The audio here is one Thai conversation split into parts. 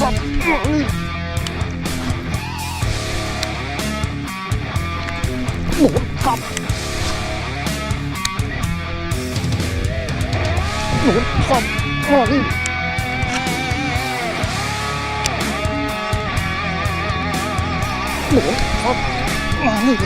สับหมุนสับหมุนสับนี่หมุนสับมานี่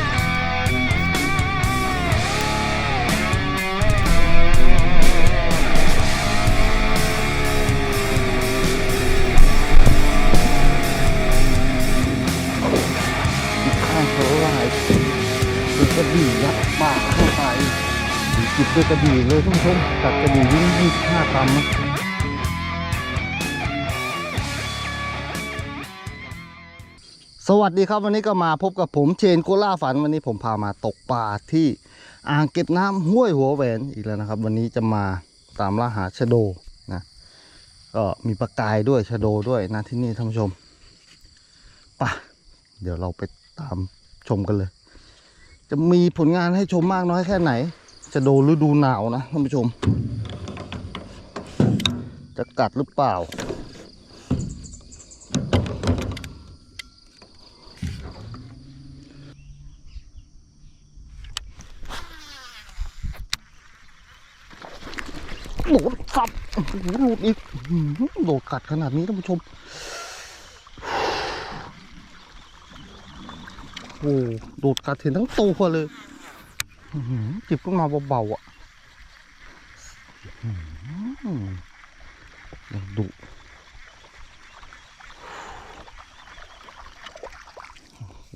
จิบด้วยกระบี่เลยท่านผู้ชมกัดกระบี่วิ่งยี่สิบห้ากรัมนะสวัสดีครับวันนี้ก็มาพบกับผมเชนโกล่าฝันวันนี้ผมพามาตกปลาที่อ่างเก็บน้ำห้วยหัวแหวนอีกแล้วนะครับ วันนี้จะมาตามล่าหาชะโดนะก็มีปลากายด้วยชะโดด้วยนะที่นี่ท่านผู้ชมปะเดี๋ยวเราไปตามชมกันเลย จะมีผลงานให้ชมมากน้อยแค่ไหน จะโดนฤดูหนาวนะท่านผู้ชม จะกัดหรือเปล่า โดดสับโอ้โหหลุดอีก โดดกัดขนาดนี้ท่านผู้ชม โอ้โหโดดกัดเห็นทั้งตัวเลย จิบขึ้นมาเบาๆอะอยังดุโอ้โห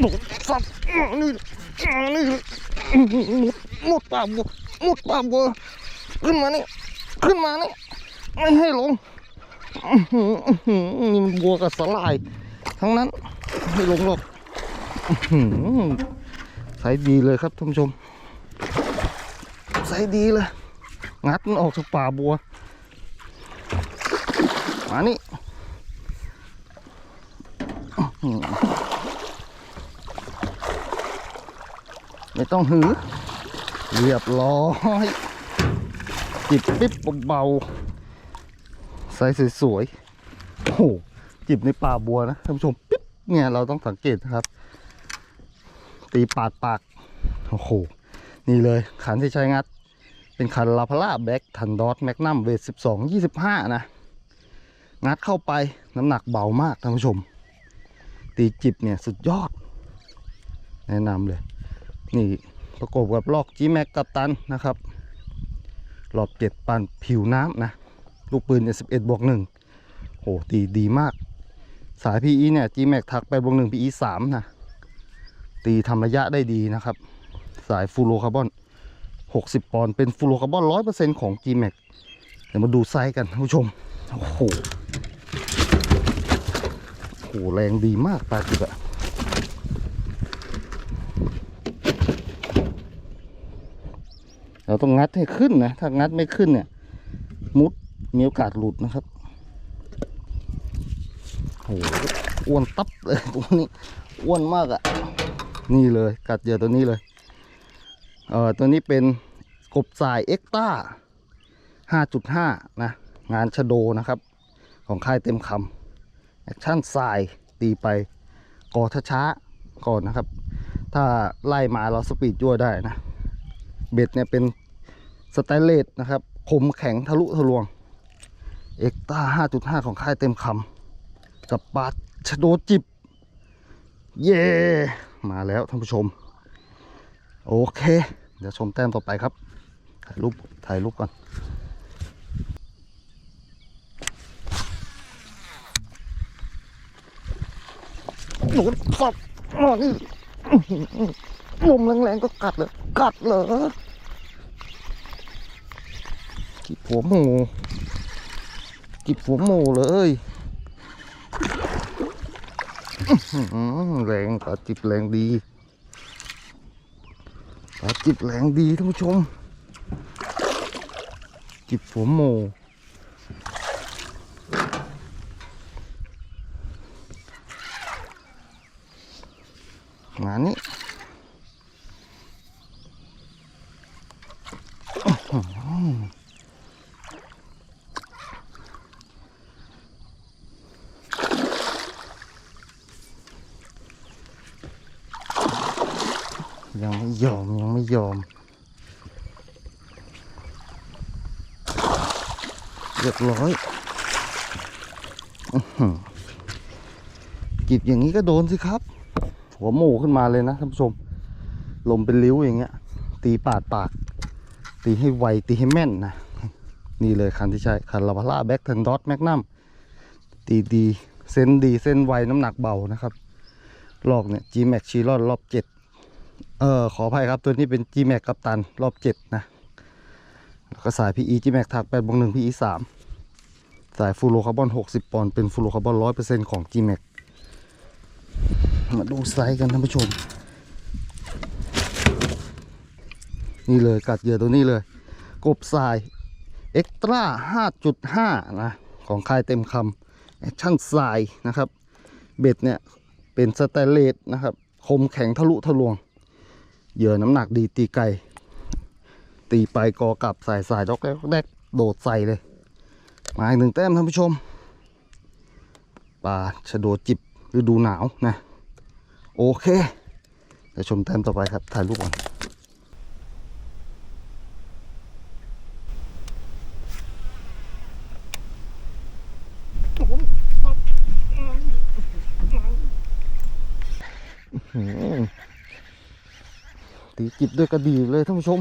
โดดสับอื้อนี่อื้อนี่อื้อหือ มุดปากบัวมุดปากบัวขึ้นมานี่ขึ้นมานี่ไม่ให้ลงอื้อหืออื้อหือนี่มันบัวกับสลาย ทั้งนั้นไม่ลงหรอกอื้อหือใส่ดีเลยครับท่านผู้ชมใส่ดีเลย งัดมันออกจากป่าบัว มานี่อื้อหือ ไม่ต้องหือ เรียบร้อยจิบปิ๊บเบาๆใส่สวยๆโอ้โหจิบในป่าบัวนะท่านผู้ชมปิ๊บเนี่ยเราต้องสังเกตนะครับ ตีปาดปากโอ้โหนี่เลยขันที่ใช้งัด เป็นคันลาพาร่าแบ็กทันดอสแมกนัมเวทสิบสองยี่สิบห้านะ งัดเข้าไปน้ำหนักเบามากท่านผู้ชม ตีจิบเนี่ยสุดยอด แนะนำเลย นี่ประกบกับลอก G Max กัปตันนะครับรอบเจ็ดปันผิวน้ำนะ ลูกปืนเนี่ยสิบเอ็ดบวกหนึ่งโอ้ตีดีมาก สาย PE เนี่ย G Max ถักไปบวกหนึ่ง PE สามนะ ตีทำระยะได้ดีนะครับ สายฟูโรคาร์บอน60ปอนด์เป็นฟูโรคาร์บอน100%ของ G Max เดี๋ยวมาดูไซส์กันท่านผู้ชม โอ้โหโอ้โหแรงดีมากปลาจิบอะ เราต้องงัดให้ขึ้นนะ ถ้างัดไม่ขึ้นเนี่ย มุดมีโอกาสหลุดนะครับโอ้โหอ้วนตับเลยตัวนี้อ้วนมากอะ่ะ นี่เลยกัดเหยื่อตัวนี้เลย เออตัวนี้เป็นกบสายเอ็กต้า5.5 นะ งานชโดนะครับ ของค่ายเต็มคำแอคชั่นสายตีไปกอช้าๆก่อนนะครับ ถ้าไล่มาเราสปีดยั่วได้นะ เบ็ดเนี่ยเป็นสแตนเลสนะครับคมแข็งทะลุทะลวง เอ็กต้า 5.5 ของค่ายเต็มคำกับปลาชโดจิบ เย่มาแล้วท่านผู้ชม โอเค เดี๋ยวชมแต้มต่อไปครับ ถ่ายรูป ถ่ายรูปก่อนหนุนสับมานี่อื้อหือลมแรงๆก็กัดเลย กัดเหรอ กิบหัวหมูกิบหัวหมูเลยแรงปลาจิบแรงดีปลาจิบแรงดีท่านผู้ชม จิบหัวหมูมานี่哦。 ไม่ยอม เรียบร้อยจิบอย่างนี้ก็โดนสิครับ หัวโมขึ้นมาเลยนะท่านผู้ชม ลมเป็นริ้วอย่างเงี้ย ตีปาดปาก ตีให้ไว ตีให้แม่นนะ นี่เลยคันที่ใช้คันลาพาร่าแบ็กเทนดอตแมกนัมตีดี เส้นดีเส้นไวน้ำหนักเบานะครับ ลอกเนี่ย G Max ชีรอนรอบเจ็ด ออขออภัยครับตัวนี้เป็น G Max กัปตันรอบเจ็ดนะ แล้วก็สาย PE G Max ถัก8บวก1 PE 3สายฟูโรคาร์บอน60ปอนด์เป็นฟูโรคาร์บอน100%ของ G Max มาดูไซส์กันท่านผู้ชม นี่เลยกัดเหยื่อตัวนี้เลย กบทรายเอ็กตร้า5.5นะ ของคายเต็มคำแอคชั่นทรายนะครับ เบ็ดเนี่ย เป็นสแตนเลสนะครับ คมแข็งทะลุทะลวง เหยื่อน้ำหนักดีตีไกล ตีไปกอกลับสายสายดอกแรกแรกโดดใส่เลย มาอีกหนึ่งแต้มท่านผู้ชมปลาชะโดจิบฤดูหนาวนะ โอเคเดี๋ยวชมแต้มต่อไปครับ ถ่ายรูปก่อนอื้อหือ ตีจิบด้วยกระดีเลยท่านผู้ชม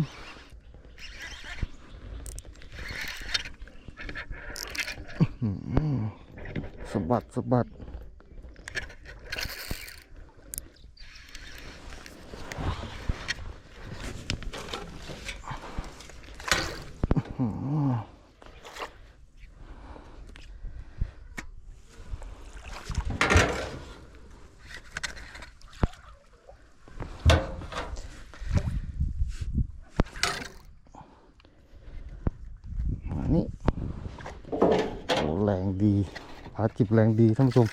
สบัดสบัด ดีพาจิบแรงดีท่านผู้ชม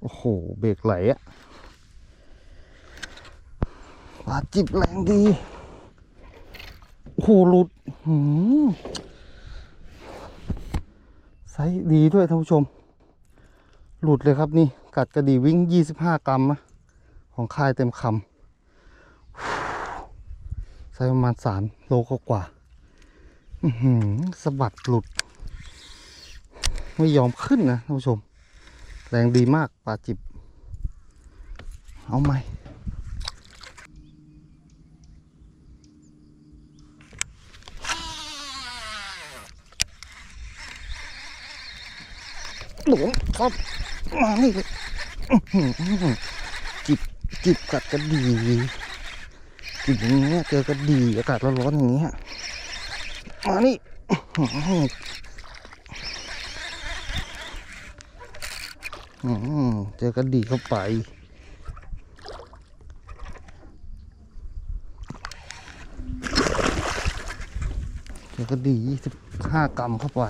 โอ้โห เบรกไหลอะพาจิบแรงดี โอ้โหหลุดหืมไซส์ดีด้วยท่านผู้ชม หลุดเลยครับนี่ กัดกระดีวิ่ง 25 กรัมนะของค่ายเต็มคำไซส์ประมาณ 3 โลกว่าสะบัดหลุด ไม่ยอมขึ้นนะท่านผู้ชม แรงดีมากปลาจิบ เอาไหมหลวงครับมานี่เลยจิบจิบกัดกระดีจิบอย่างเงี้ยเจอกระดีอากาศร้อนๆอย่างเงี้ยมานี่อื้อหือ อืม เจอกระดีเข้าไป เจอกระดียี่สิบห้ากรัมเข้าไป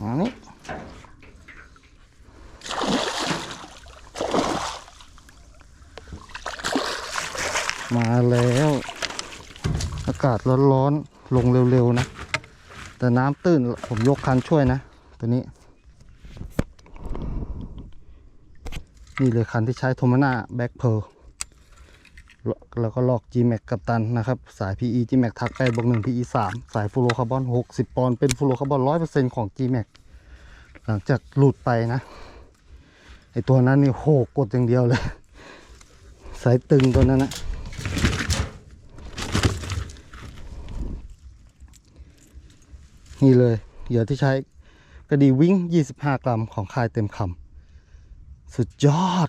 มานี่มาแล้ว อากาศร้อนๆ ลงเร็วๆนะ แต่น้ำตื้นผมยกคันช่วยนะ ตัวนี้ นี่เลยคันที่ใช้โทมาน่าแบ็คเพลแล้วก็ลอก G Max กับตันนะครับ สาย PE G Max ทัก8บวก1 PE 3สายฟูโรคาร์บอน60ปอนด์เป็นฟูโรคาร์บอน100%ของ G Max หลังจากหลุดไปนะ ไอตัวนั้นนี่โหกดอย่างเดียวเลย สายตึงตัวนั้นนะ นี่เลยเหยื่อที่ใช้กระดีวิ่ง 25 กรัมของคายเต็มคำสุดยอด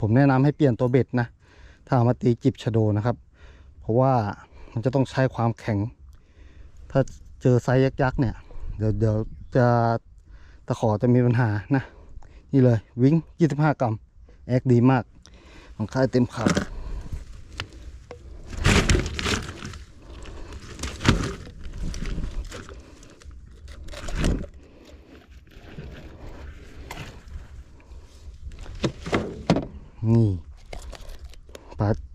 ผมแนะนำให้เปลี่ยนตัวเบ็ดนะ ถ้าเอามาตีจิบชะโดนะครับ เพราะว่ามันจะต้องใช้ความแข็ง ถ้าเจอไซส์ยักษ์เนี่ย เดี๋ยวเดี๋ยวจะตะขอจะมีปัญหานะ นี่เลยวิ่ง 25 กรัม แอคดีมาก ของคายเต็มคำ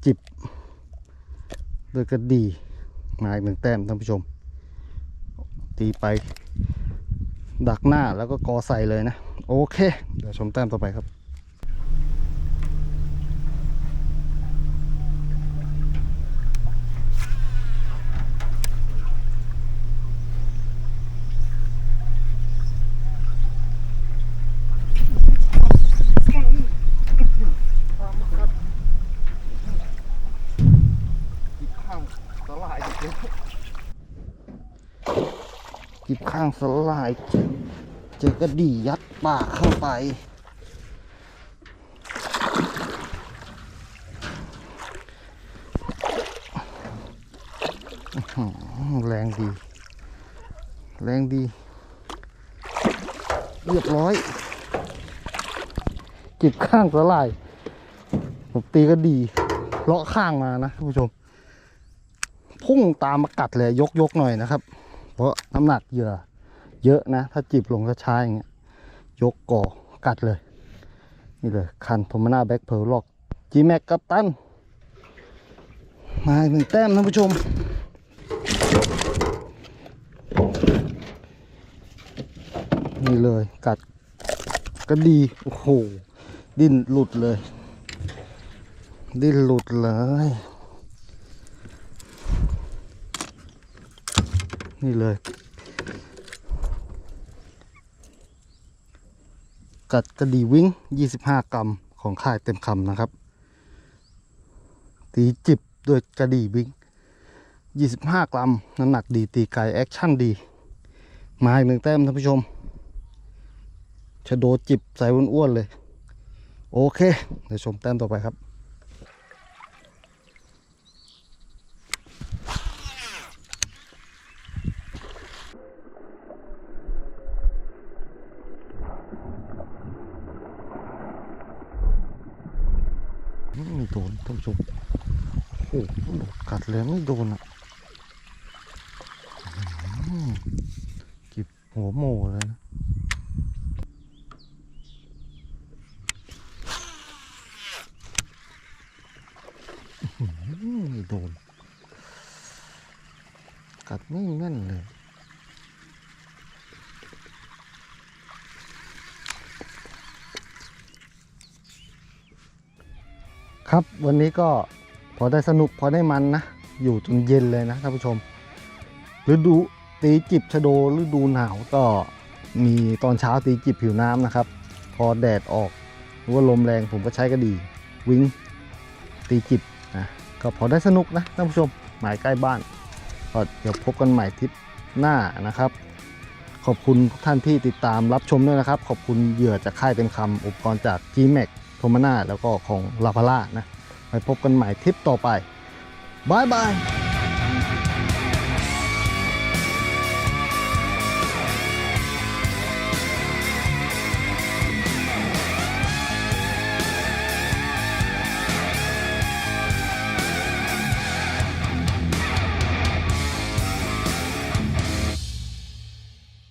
จิบโดวยกระดีมาอีกหนึ่งแต้มท่านผู้ชม ตีไป ดักหน้าแล้วก็กอใส่เลยนะ โอเค เดี๋ยวชมแต้มต่อไปครับข้างสลายอีกแล้ว กิบข้างสลาย เจอกระดี่ยัดปากเข้าไป แรงดี แรงดี เรียบร้อย จิบข้างสลายผมตีก็ดีเลาะข้างมานะท่านผู้ชม พุ่งตามมากัดเลยยกยกหน่อยนะครับ เพราะน้ำหนักเหยื่อเยอะนะ ถ้าจิบลงช้าๆอย่างเงี้ย ยกก่อกัดเลย นี่เลย คันโทมานาแบ็คเพลล็อกจีแม็กกัปตัน มาหนึ่งแต้มท่านผู้ชม นี่เลยกัดก็ดี โอ้โห ดิ้นหลุดเลย ดิ้นหลุดเลย นี่เลย กัดกระดีวิ่ง 25 กรัมของค่ายเต็มคำนะครับ ตีจิบด้วยกระดีวิ่ง 25 กรัม น้ำหนักดีตีไกลแอคชั่นดี มาอีกหนึ่งแต้มท่านผู้ชมชะโดจิบใส่อ้วนๆเลย โอเค เดี๋ยวชมแต้มต่อไปครับ ไม่ โดนท่านผู้ชมโอ้โหกัดแล้วไม่โดนอะกิบหัวโมเลยนะ อื้อไม่โดน กัดไม่แน่นเลย ครับ วันนี้ก็พอได้สนุกพอได้มันนะ อยู่จนเย็นเลยนะท่านผู้ชมฤดูตีจิบชะโดฤดูหนาวก็มีตอนเช้าตีจิบผิวน้ำนะครับ พอแดดออกหรือว่าลมแรงผมก็ใช้กระดี วิงตีจิบนะก็พอได้สนุกนะท่านผู้ชมหมายใกล้บ้านก็เดี๋ยวพบกันใหม่ทริปหน้านะครับ ขอบคุณทุกท่านที่ติดตามรับชมด้วยนะครับ ขอบคุณเหยื่อจากค่ายเต็มคำอุปกรณ์จาก g m a x โทมาน่าแล้วก็ของลาพาร่านะ ไปพบกันใหม่ทริปต่อไปบายบาย